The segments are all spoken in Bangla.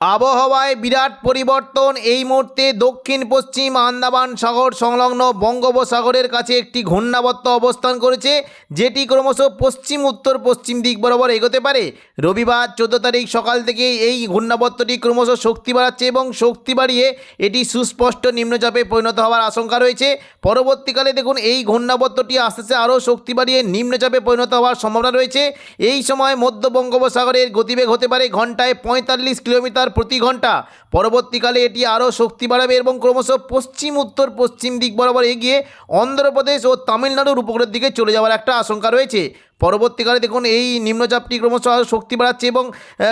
আবহাওয়ায় বিরাট পরিবর্তন। এই মুহূর্তে দক্ষিণ, পশ্চিম আন্দামান সাগর সংলগ্ন বঙ্গোপসাগরের কাছে একটি ঘূর্ণাবর্ত অবস্থান করেছে, যেটি ক্রমশ পশ্চিম, উত্তর, পশ্চিম দিক বরাবর এগোতে পারে। রবিবার চোদ্দ তারিখ সকাল থেকে এই ঘূর্ণাবর্তটি ক্রমশ শক্তি বাড়াচ্ছে এবং শক্তি বাড়িয়ে এটি সুস্পষ্ট নিম্নচাপে পরিণত হওয়ার আশঙ্কা রয়েছে। পরবর্তীকালে দেখুন, এই ঘূর্ণাবর্তটি আস্তে আস্তে আরও শক্তি বাড়িয়ে নিম্নচাপে পরিণত হওয়ার সম্ভাবনা রয়েছে। এই সময় মধ্য বঙ্গোপসাগরের গতিবেগ হতে পারে ঘন্টায় পঁয়তাল্লিশ কিলোমিটার প্রতি ঘণ্টা। পরবর্তীকালে এটি আরও শক্তি বাড়াবে এবং ক্রমশ পশ্চিম, উত্তর, পশ্চিম দিক বরাবর এগিয়ে অন্ধ্রপ্রদেশ ও তামিলনাড়ুর উপকূলের দিকে চলে যাওয়ার একটা আশঙ্কা রয়েছে। পরবর্তীকালে দেখুন এই নিম্নচাপটি ক্রমশ শক্তি বাড়াচ্ছে এবং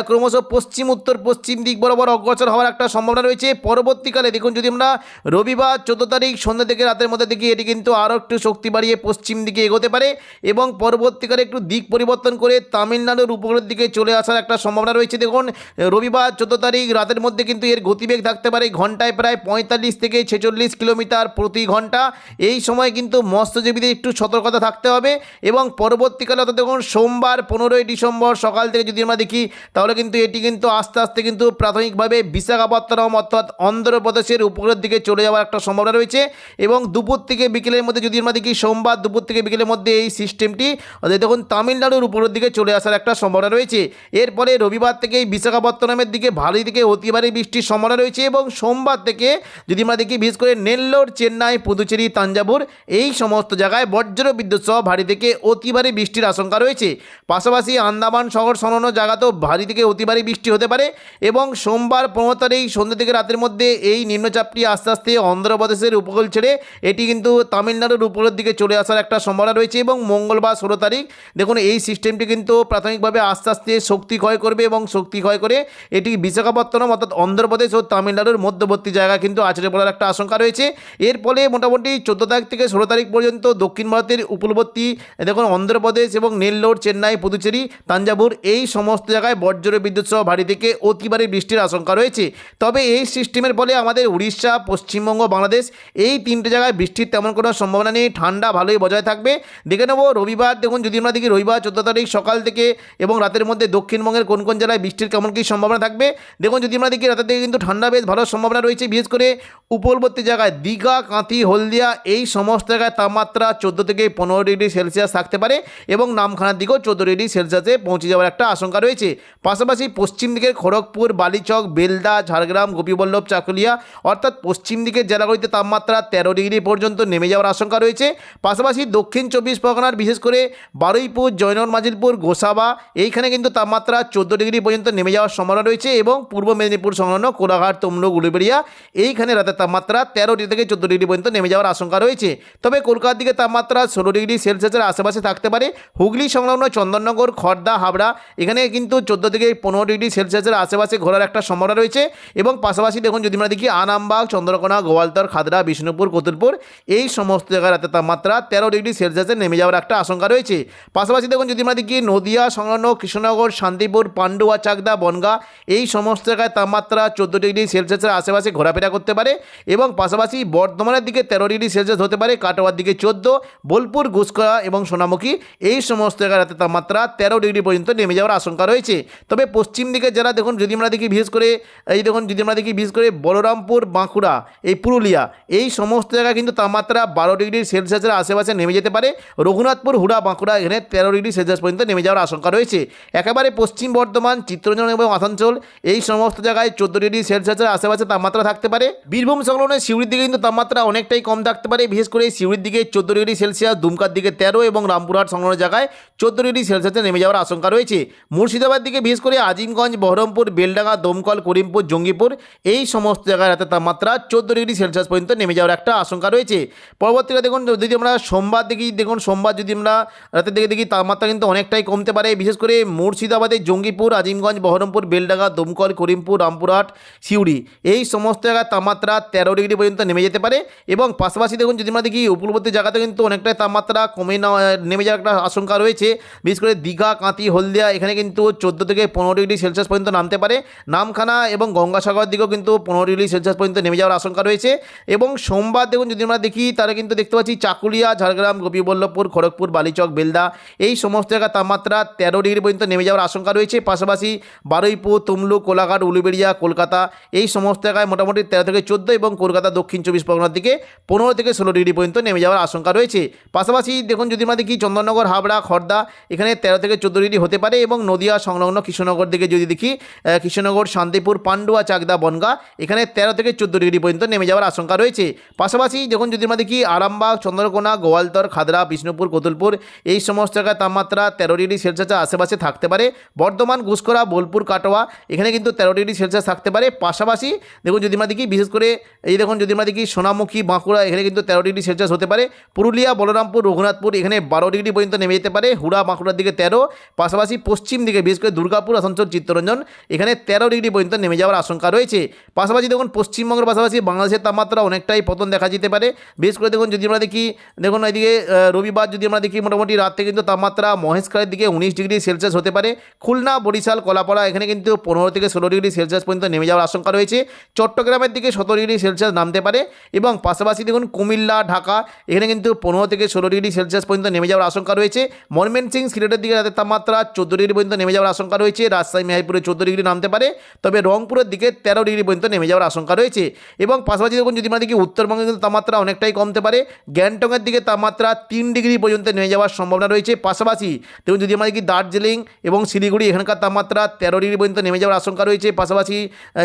ক্রমশ পশ্চিম, উত্তর, পশ্চিম দিক বরাবর অগ্রসর হওয়ার একটা সম্ভাবনা রয়েছে। পরবর্তীকালে দেখুন যদি আমরা রবিবার চোদ্দ তারিখ সন্ধ্যা থেকে রাতের মধ্যে দেখি, এটি কিন্তু আরও একটু শক্তি বাড়িয়ে পশ্চিম দিকে এগোতে পারে এবং পরবর্তীকালে একটু দিক পরিবর্তন করে তামিলনাড়ুর উপকূলের দিকে চলে আসার একটা সম্ভাবনা রয়েছে। দেখুন, রবিবার চোদ্দ তারিখ রাতের মধ্যে কিন্তু এর গতিবেগ থাকতে পারে ঘন্টায় প্রায় পঁয়তাল্লিশ থেকে ছেচল্লিশ কিলোমিটার প্রতি ঘণ্টা। এই সময় কিন্তু মৎস্যজীবীদের একটু সতর্কতা থাকতে হবে এবং পরবর্তীকালে অর্থাৎ দেখুন সোমবার পনেরোই ডিসেম্বর সকাল থেকে যদি আমরা দেখি, তাহলে কিন্তু এটি কিন্তু আস্তে আস্তে কিন্তু প্রাথমিকভাবে বিশাখাপত্তনম অর্থাৎ অন্ধ্রপ্রদেশের উপকূলের দিকে চলে যাওয়ার একটা সম্ভাবনা রয়েছে। এবং দুপুর থেকে বিকেলের মধ্যে যদি আমরা দেখি, সোমবার দুপুর থেকে বিকেলের মধ্যে এই সিস্টেমটি, অর্থাৎ দেখুন তামিলনাড়ুর উপরের দিকে চলে আসার একটা সম্ভাবনা রয়েছে। এরপরে রবিবার থেকে এই বিশাখাপত্তনমের দিকে ভারী থেকে অতি ভারী বৃষ্টির সম্ভাবনা রয়েছে এবং সোমবার থেকে যদি আমরা দেখি, বিশেষ করে নেল্লোর, চেন্নাই, পুদুচেরি তাঞ্জাবুর এই সমস্ত জায়গায় বজ্র বিদ্যুৎ সহ ভারী থেকে অতি ভারী বৃষ্টির আশঙ্কা রয়েছে। পাশাপাশি আন্দামান শহর সংলগ্ন জায়গাতেও ভারী থেকে অতি ভারী বৃষ্টি হতে পারে এবং সোমবার পনেরো তারিখ সন্ধ্যে থেকে রাতের মধ্যে এই নিম্নচাপটি আস্তে আস্তে অন্ধ্রপ্রদেশের উপকূল ছেড়ে এটি কিন্তু তামিলনাড়ুর উপকূলের দিকে চলে আসার একটা সম্ভাবনা রয়েছে এবং মঙ্গলবার ষোলো তারিখ দেখুন, এই সিস্টেমটি কিন্তু প্রাথমিকভাবে আস্তে আস্তে শক্তি ক্ষয় করবে এবং শক্তি ক্ষয় করে এটি বিশাখাপত্তনম অর্থাৎ অন্ধ্রপ্রদেশ ও তামিলনাড়ুর মধ্যবর্তী জায়গা কিন্তু আছড়ে পড়ার একটা আশঙ্কা রয়েছে। এর ফলে মোটামুটি চোদ্দ তারিখ থেকে ষোলো তারিখ পর্যন্ত দক্ষিণ ভারতের উপকূলবর্তী, দেখুন, অন্ধ্রপ্রদেশ এবং নেল্লোর, চেন্নাই, পুদুচেরি, তাঞ্জাবুর এই সমস্ত জায়গায় বজ্র বিদ্যুৎ সহ ভারী থেকে অতি ভারী বৃষ্টির আশঙ্কা রয়েছে। তবে এই সিস্টেমের ফলে আমাদের উড়িষ্যা, পশ্চিমবঙ্গ, বাংলাদেশ এই তিনটে জায়গায় বৃষ্টির তেমন কোনো সম্ভাবনা নেই। ঠান্ডা ভালোই বজায় থাকবে। দেখে নেব রবিবার, দেখুন যদি আমরা দেখি রবিবার, চোদ্দ তারিখ সকাল থেকে এবং রাতের মধ্যে দক্ষিণবঙ্গের কোন কোন জেলায় বৃষ্টির কেমন কী সম্ভাবনা থাকবে, দেখুন যদি আমরা দেখি রাতের দিকে কিন্তু ঠান্ডা বেশ ভালো সম্ভাবনা রয়েছে। বিশেষ করে উপকূলবর্তী জায়গায় দীঘা, কাঁথি, হলদিয়া এই সমস্ত জায়গায় তাপমাত্রা চোদ্দ থেকে পনেরো ডিগ্রি সেলসিয়াস থাকতে পারে এবং নামখানার দিকেও চোদ্দ ডিগ্রি সেলসিয়াসে পৌঁছে যাওয়ার একটা আশঙ্কা রয়েছে। পাশাপাশি পশ্চিম দিকের খড়গপুর, বালিচক, বেলদা, ঝাড়গ্রাম, গোপীবল্লভ, চাকুলিয়া অর্থাৎ পশ্চিম দিকের জেলাগুলিতে তাপমাত্রা তেরো ডিগ্রি পর্যন্ত নেমে যাওয়ার আশঙ্কা রয়েছে। পাশাপাশি দক্ষিণ চব্বিশ পরগনার, বিশেষ করে বারুইপুর, জয়নগর, মাজিলপুর, গোসাবা এইখানে কিন্তু তাপমাত্রা চোদ্দ ডিগ্রি পর্যন্ত নেমে যাওয়ার সম্ভাবনা রয়েছে এবং পূর্ব মেদিনীপুর সংলগ্ন কোলাঘাট, তমলুক, উলুবেড়িয়া এইখানে রাতের তাপমাত্রা তেরো ডিগ্রি থেকে চোদ্দ ডিগ্রি পর্যন্ত নেমে যাওয়ার আশঙ্কা রয়েছে। তবে কলকাতার দিকে তাপমাত্রা ষোলো ডিগ্রি সেলসিয়াসের আশেপাশে থাকতে পারে। হুগলি সংলগ্ন চন্দননগর খড়দা হাবড়া, এখানে কিন্তু চোদ্দ থেকে পনেরো ডিগ্রি সেলসিয়াসের আশেপাশে ঘোরার একটা সম্ভাবনা রয়েছে এবং পাশাপাশি দেখুন যদি আমরা দেখি আনামবাগ, চন্দ্রকোনা, গোয়ালতর, খাদরা, বিষ্ণুপুর, কতুলপুর, এই সমস্ত জায়গায় রাতের তাপমাত্রা তেরো ডিগ্রি সেলসিয়াসে নেমে যাওয়ার একটা আশঙ্কা রয়েছে। পাশাপাশি দেখুন যদি আমরা দেখি নদিয়া সংলগ্ন কৃষ্ণনগর, শান্তিপুর, পান্ডুয়া, চাকদা, বনগা, এই সমস্ত জায়গায় তাপমাত্রা চোদ্দ ডিগ্রি সেলসিয়াসের আশেপাশে ঘোরাফেরা করতে পারে এবং পাশাপাশি বর্ধমানের দিকে তেরো ডিগ্রি সেলসিয়াস হতে পারে, কাটোয়ার দিকে চোদ্দ, বোলপুর গুসকরা এবং সোনামুখী, এই সমস্ত জায়গায় রাতের তাপমাত্রা তেরো ডিগ্রি পর্যন্ত নেমে যাওয়ার আশঙ্কা রয়েছে। তবে পশ্চিম দিকে যারা দেখুন যদি আমরা দেখি বিশেষ করে এই দেখুন যদি আমরা দেখি বিশেষ করে বলরামপুর, বাঁকুড়া, এই পুরুলিয়া, এই সমস্ত জায়গায় কিন্তু তাপমাত্রা বারো ডিগ্রি সেলসিয়াসের আশেপাশে নেমে যেতে পারে। রঘুনাথপুর, হুড়া, বাঁকুড়া এখানে তেরো ডিগ্রি সেলসিয়াস পর্যন্ত নেমে যাওয়ার আশঙ্কা রয়েছে। একেবারে পশ্চিম বর্ধমান চিত্রঞ্জন এবং আসানসোল, এই সমস্ত জায়গায় চোদ্দ ডিগ্রি সেলসিয়াসের আশেপাশে তাপমাত্রা থাকতে পারে। বীরভূম সংলগ্ন শিউড়ির দিকে কিন্তু তাপমাত্রা অনেকটাই কম থাকতে পারে। বিশেষ করে শিউড়ির দিকে চোদ্দ ডিগ্রি সেলসিয়াস, দুমকার দিকে তেরো এবং রামপুরহাট সংলগ্ন জায়গায় চোদ্দ ডিগ্রি সেলসিয়াসে নেমে যাওয়ার আশঙ্কা রয়েছে। মুর্শিদাবাদ দিকে বিশেষ করে আজিমগঞ্জ, বহরমপুর, বেলডাঙ্গা, দমকল, করিমপুর, জঙ্গিপুর, এই সমস্ত জায়গায় রাতের তাপমাত্রা চোদ্দ ডিগ্রি সেলসিয়াস পর্যন্ত নেমে যাওয়ার একটা আশঙ্কা রয়েছে। পরবর্তীকালে দেখুন, যদি আমরা সোমবার দেখি, দেখুন, সোমবার যদি আমরা রাতের দিকে দেখি, তাপমাত্রা কিন্তু অনেকটাই কমতে পারে। বিশেষ করে মুর্শিদাবাদের জঙ্গিপুর, আজিমগঞ্জ, বহরমপুর, বেলডাঙ্গা, দমকল, করিমপুর, রামপুরহাট, সিউড়ি, এই সমস্ত জায়গায় তাপমাত্রা তেরো ডিগ্রি পর্যন্ত নেমে যেতে পারে। এবং পাশাপাশি দেখুন, যদি আমরা দেখি, উপকূলবর্তী জায়গাতে কিন্তু অনেকটাই তাপমাত্রা কমে নেমে যাওয়ার একটা আশঙ্কা রয়েছে। বিশেষ করে দীঘা কাঁতি হলদিয়া, এখানে কিন্তু চোদ্দ থেকে পনেরো ডিগ্রি সেলসিয়াস পর্যন্ত নামতে পারে। নামখানা এবং গঙ্গাসাগর দিকেও কিন্তু পনেরো ডিগ্রি সেলসিয়াস পর্যন্ত নেমে যাওয়ার আশঙ্কা রয়েছে। এবং সোমবার দেখুন, যদি আমরা দেখি, তাহলে কিন্তু দেখতে পাচ্ছি চাকুলিয়া, ঝাড়গ্রাম, গোপীবল্লভপুর, খড়গপুর, বালিচক, বেলদা, এই সমস্ত জায়গায় তাপমাত্রা তেরো ডিগ্রি পর্যন্ত নেমে যাওয়ার আশঙ্কা রয়েছে। পাশাপাশি বারুইপুর তুমলু কোলাঘাট, উলুবেড়িয়া, কলকাতা, এই সমস্ত জায়গায় মোটামুটি তেরো থেকে চোদ্দ এবং কলকাতা, দক্ষিণ চব্বিশ পরগনার দিকে পনেরো থেকে ষোলো ডিগ্রি পর্যন্ত নেমে যাওয়ার আশঙ্কা রয়েছে। পাশাপাশি দেখুন, যদি আমরা দেখি, চন্দননগর, হাবড়া খড়দা এখানে তেরো থেকে চোদ্দ ডিগ্রি হতে পারে এবং নদিয়া সংলগ্ন কৃষ্ণনগর দিকে যদি দেখি কৃষ্ণনগর, শান্তিপুর, পান্ডুয়া, চাকদা, বনগা, এখানে তেরো থেকে চোদ্দ ডিগ্রি পর্যন্ত নেমে যাওয়ার আশঙ্কা রয়েছে। পাশাপাশি যখন যদি আমরা দেখি, আরামবাগ, চন্দ্রকোনা, গোয়ালতর, খাদরা, বিষ্ণুপুর, কোতুলপুর, এই সমস্ত জায়গায় তাপমাত্রা তেরো ডিগ্রি সেলসিয়াসের আশেপাশে থাকতে পারে। বর্ধমান ঘুষকরা বোলপুর, কাটোয়া, এখানে কিন্তু তেরো ডিগ্রি সেলসিয়াস থাকতে পারে। পাশাপাশি দেখুন যদি আমরা দেখি, বিশেষ করে এই দেখুন যদি আমরা দেখি, সোনামুখী, বাঁকুড়া, এখানে কিন্তু তেরো ডিগ্রি সেলসিয়াস হতে পারে। পুরুলিয়া, বলরামপুর, রঘুনাথপুর, এখানে বারো ডিগ্রি পর্যন্ত নেমে যেতে পারে। হুড়া বাঁকুড়ার দিকে তেরো, পাশাপাশি পশ্চিম দিকে বিশেষ করে দুর্গাপুর, আসানসোল, চিত্তরঞ্জন, এখানে তেরো ডিগ্রি পর্যন্ত নেমে যাওয়ার আশঙ্কা রয়েছে। পাশাপাশি দেখুন, পশ্চিমবঙ্গের পাশাপাশি বাংলাদেশের তাপমাত্রা অনেকটাই পতন দেখা যেতে পারে। বিশেষ করে দেখুন, যদি আমরা দেখি, দেখুন এদিকে রবিবার যদি আমরা দেখি, মোটামুটি রাত্রে কিন্তু তাপমাত্রা মহেশখালের দিকে উনিশ ডিগ্রি সেলসিয়াস হতে পারে। খুলনা, বরিশাল, কলাপাড়া এখানে কিন্তু পনেরো থেকে ষোলো ডিগ্রি সেলসিয়াস পর্যন্ত নেমে যাওয়ার আশঙ্কা রয়েছে। চট্টগ্রামের দিকে সতেরো ডিগ্রি সেলসিয়াস নামতে পারে এবং পাশাপাশি দেখুন, কুমিল্লা, ঢাকা এখানে কিন্তু পনেরো থেকে ষোলো ডিগ্রি সেলসিয়াস পর্যন্ত নেমে যাওয়ার আশঙ্কা রয়েছে। ময়মনসিং সিলেটের দিকে রাতের তাপমাত্রা চোদ্দ ডিগ্রি পর্যন্ত নেমে যাওয়ার আশঙ্কা রয়েছে। রাজশাহী, মেহেরপুরে চোদ্দ ডিগ্রি নামতে পারে, তবে রংপুরের দিকে তেরো ডিগ্রি পর্যন্ত নেমে যাওয়ার আশঙ্কা রয়েছে এবং পাশাপাশি দেখুন যদি আমরা দেখি উত্তরবঙ্গে কিন্তু তাপমাত্রা অনেকটাই কমতে পারে, গ্যাংটকের দিকে তাপমাত্রা তিন ডিগ্রি পর্যন্ত নেমে যাওয়ার সম্ভাবনা রয়েছে। পাশাপাশি দেখুন যদি আমরা দেখি দার্জিলিং এবং শিলিগুড়ি এখানকার তাপমাত্রা তেরো ডিগ্রি পর্যন্ত নেমে যাওয়ার আশঙ্কা রয়েছে। পাশাপাশি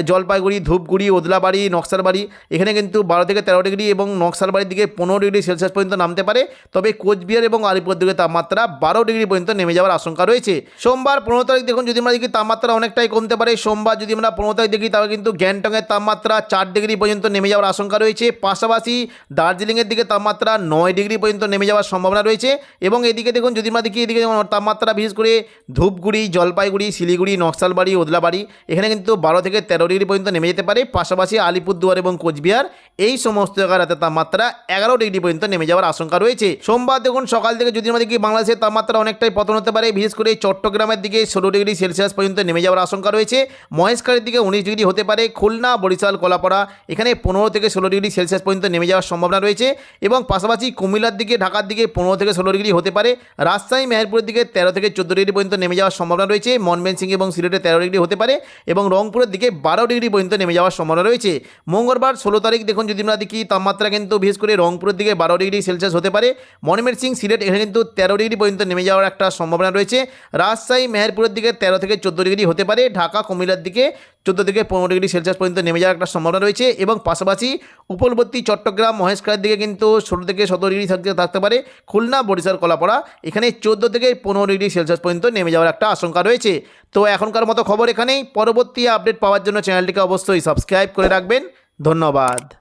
জলপাইগুড়ি, ধূপগুড়ি, ওদলাবাড়ি, নকশালবাড়ি এখানে কিন্তু বারো থেকে তেরো ডিগ্রি এবং নকশালবাড়ির দিকে পনেরো ডিগ্রি সেলসিয়াস পর্যন্ত নামতে পারে। তবে কোচবিহার এবং আলিপুর দিকে তাপমাত্রা বারো ডিগ্রি পর্যন্ত নেমে যাওয়ার আশঙ্কা রয়েছে। সোমবার পনেরো তারিখ দেখুন, যদি আমরা দেখি তাপমাত্রা অনেকটাই কমতে পারে, সোমবার যদি আমরা পনেরো তারিখ দেখি, তাহলে কিন্তু গ্যাংটকের তাপমাত্রা চার ডিগ্রি পর্যন্ত নেমে যাওয়ার আশঙ্কা রয়েছে। পাশাপাশি দার্জিলিংয়ের দিকে তাপমাত্রা নয় ডিগ্রি পর্যন্ত নেমে যাওয়ার সম্ভাবনা রয়েছে এবং এদিকে দেখুন, যদি আমরা দেখি এদিকে তাপমাত্রা বিশেষ করে ধূপগুড়ি, জলপাইগুড়ি, শিলিগুড়ি, নকশালবাড়ি, ওদলাবাড়ি, এখানে কিন্তু বারো থেকে তেরো ডিগ্রি পর্যন্ত নেমে যেতে পারে। পাশাপাশি আলিপুরদুয়ার এবং কোচবিহার, এই সমস্ত জায়গায় রাতের তাপমাত্রা এগারো ডিগ্রি পর্যন্ত নেমে যাওয়ার আশঙ্কা রয়েছে। সোমবার দেখুন, সকাল থেকে যদি আমরা দেখি বাংলাদেশের তাপমাত্রা অনেকটাই পতন হতে পারে, বিশেষ করে চট্টগ্রামের দিকে ষোলো ডিগ্রি সেলসিয়াস পর্যন্ত নেমে যাওয়ার আশঙ্কা রয়েছে। মহেশখালীর দিকে উনিশ ডিগ্রি হতে পারে, খুলনা, বরিশাল, কলাপাড়া এখানে পনেরো থেকে ষোলো ডিগ্রি সেলসিয়াস পর্যন্ত নেমে যাওয়ার সম্ভাবনা রয়েছে এবং পাশাপাশি কুমিল্লার দিকে, ঢাকার দিকে পনেরো থেকে ষোলো ডিগ্রি হতে পারে, রাজশাহী, মেহেরপুরের দিকে তেরো থেকে চোদ্দ ডিগ্রি পর্যন্ত নেমে যাওয়ার সম্ভাবনা রয়েছে মনমেনসিং এবং সিলেটে তেরো ডিগ্রি হতে পারে এবং রংপুরের দিকে বারো ডিগ্রি পর্যন্ত নেমে যাওয়ার সম্ভাবনা রয়েছে। মঙ্গলবার ষোলো তারিখ দেখুন যদি আমরা দেখি, তাপমাত্রা কিন্তু বিশেষ করে রংপুরের দিকে বারো ডিগ্রি সেলসিয়াস হতে পারে মনমেনসিং সিলেট এখানে কিন্তু তেরো ডিগ্রি পর্যন্ত নেমে যাওয়ার একটা সম্ভাবনা রয়েছে। রাজশাহী, মেহেরপুরের দিকে তেরো থেকে চোদ্দ ডিগ্রি হতে পারে। ঢাকা, কুমিল্লার দিকে চোদ্দ থেকে পনেরো ডিগ্রি সেলসিয়াস পর্যন্ত নেমে যাওয়ার একটা সম্ভাবনা রয়েছে এবং পাশাপাশি উপকূলবর্তী চট্টগ্রাম, মহেশখালের দিকে কিন্তু ষোলো থেকে সতেরো ডিগ্রি থাকতে থাকতে পারে। খুলনা, বরিশাল, কলাপাড়া এখানে চোদ্দ থেকে পনেরো ডিগ্রি সেলসিয়াস পর্যন্ত নেমে যাওয়ার একটা আশঙ্কা রয়েছে। তো এখনকার মতো খবর এখানেই। পরবর্তী আপডেট পাওয়ার জন্য চ্যানেলটিকে অবশ্যই সাবস্ক্রাইব করে রাখবেন। ধন্যবাদ।